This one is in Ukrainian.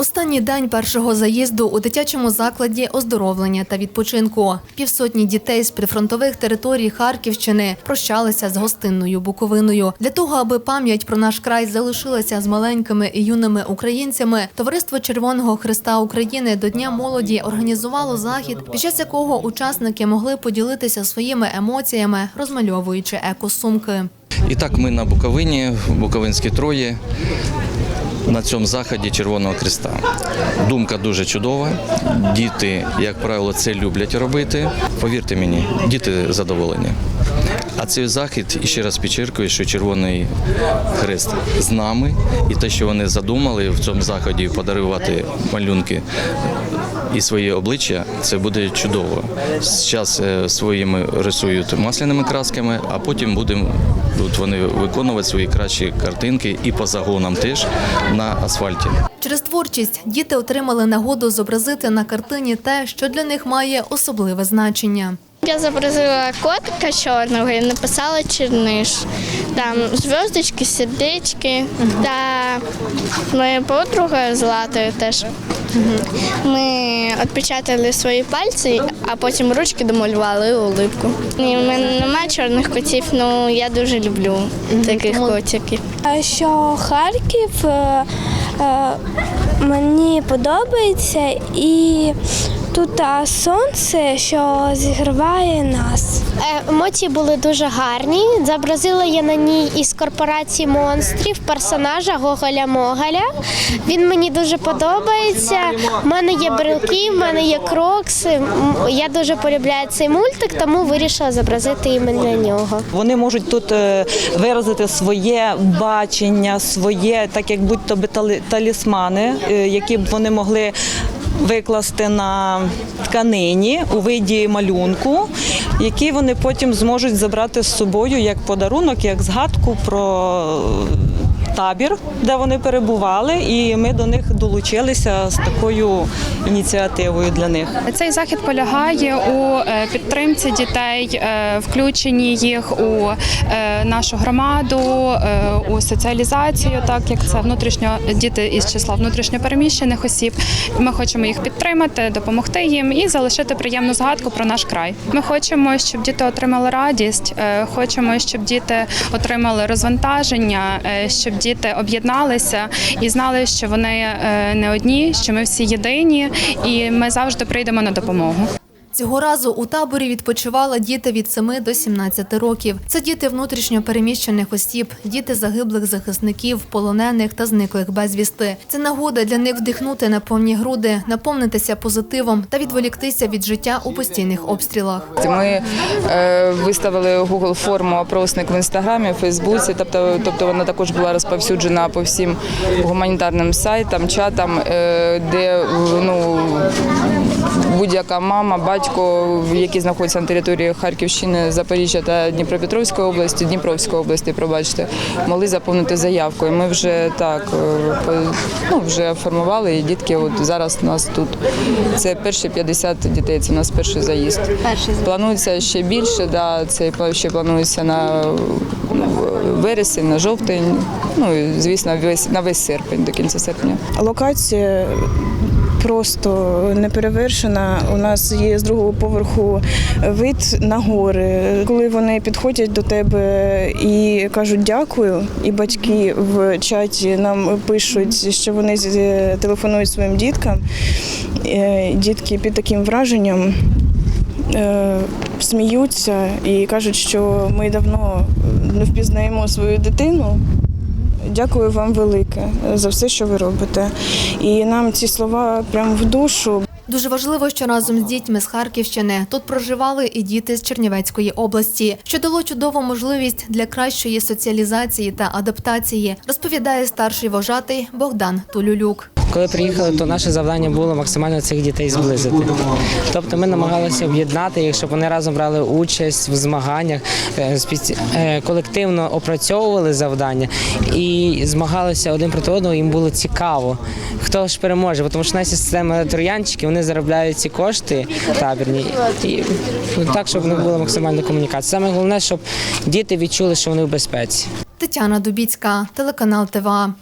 Останній день першого заїзду у дитячому закладі оздоровлення та відпочинку. Півсотні дітей з прифронтових територій Харківщини прощалися з гостинною Буковиною. Для того, аби пам'ять про наш край залишилася з маленькими і юними українцями, товариство Червоного Христа України до Дня молоді організувало захід, під час якого учасники могли поділитися своїми емоціями, розмальовуючи екосумки. І так ми на Буковині, в Буковинській Трої, на цьому заході Червоного Креста. Думка дуже чудова. Діти, як правило, це люблять робити. Повірте мені, діти задоволені. А цей захід і ще раз підчеркую, що Червоний Хрест з нами, і те, що вони задумали в цьому заході подарувати малюнки і своє обличчя, це буде чудово. Зараз е, своїми рисують масляними красками, а потім будемо будуть вони виконувати свої кращі картинки і по загонам теж на асфальті. Через творчість діти отримали нагоду зобразити на картині те, що для них має особливе значення. Я зобразила котика чорного і написала черниш. Там зв'язочки, сердечки та моя подруга Златою теж. Ми відпечатали свої пальці, а потім ручки домалювали улипку. В мене немає чорних котів, але я дуже люблю таких котиків. А Що Харків е, е, мені подобається і тут сонце, що зігріває нас. Е, Емоції були дуже гарні. Зобразила я на ній із корпорації монстрів персонажа Гоголя Моголя. Він мені дуже подобається. У мене є брелки, в мене є крокси. Я дуже полюбляю цей мультик, тому вирішила зобразити іменно нього. Вони можуть тут е, виразити своє бачення, своє, так як будь-то би талісмани, е, які б вони могли викласти на тканині у виді малюнку, який вони потім зможуть забрати з собою як подарунок, як згадку про табір, де вони перебували, і ми до них долучилися з такою ініціативою для них. Цей захід полягає у е, підтримці дітей, е, включенні їх у е, нашу громаду, у соціалізацію, так як це внутрішньо діти із числа внутрішньопереміщених осіб. Ми хочемо їх підтримати, допомогти їм і залишити приємну згадку про наш край. Ми хочемо, щоб діти отримали радість, хочемо, щоб діти отримали розвантаження, щоб діти об'єдналися і знали, що вони е, не одні, що ми всі єдині, і ми завжди прийдемо на допомогу. Цього разу у таборі відпочивали діти від 7 до 17 років. Це діти внутрішньо переміщених осіб, діти загиблих захисників, полонених та зниклих безвісти. Це нагода для них вдихнути на повні груди, наповнитися позитивом та відволіктися від життя у постійних обстрілах. Ми е, виставили Google форму опросник в інстаграмі, Фейсбуці. Тобто, тобто вона також була розповсюджена по всім гуманітарним сайтам, чатам, е, де ну будь-яка мама, батько, які знаходяться на території Харківщини, Запоріжжя та Дніпропетровської області, Дніпровської області, пробачте, могли заповнити заявку. І ми вже так е, ну, вже формували і дітки. От зараз у нас тут це перші 50 дітей. Це у нас перший заїзд. Планується ще більше. Да, це ще планується на ну, вересень, на жовтень. Ну і звісно, весь на весь серпень до кінця серпня. Локація просто неперевершена. У нас є з другого поверху вид на гори. Коли вони підходять до тебе і кажуть дякую, і батьки в чаті нам пишуть, що вони з- телефонують своїм діткам. Е, Дітки під таким враженням. е, Сміються і кажуть, що ми давно не впізнаємо свою дитину. Дякую вам велике за все, що ви робите. І нам ці слова прямо в душу. Дуже важливо, що разом з дітьми з Харківщини тут проживали і діти з Чернівецької області, що дало чудову можливість для кращої соціалізації та адаптації, розповідає старший вожатий Богдан Тулюлюк. Коли приїхали, то наше завдання було максимально цих дітей зблизити. Тобто ми намагалися об'єднати їх, щоб вони разом брали участь в змаганнях, е, е, колективно опрацьовували завдання і змагалися один проти одного. Їм було цікаво, хто ж переможе, тому що наші системи троянчики вони заробляють ці кошти табірні і так, щоб в них була максимальна комунікація. Саме головне, щоб діти відчули, що вони в безпеці. Тетяна Дубіцька, телеканал ТВА.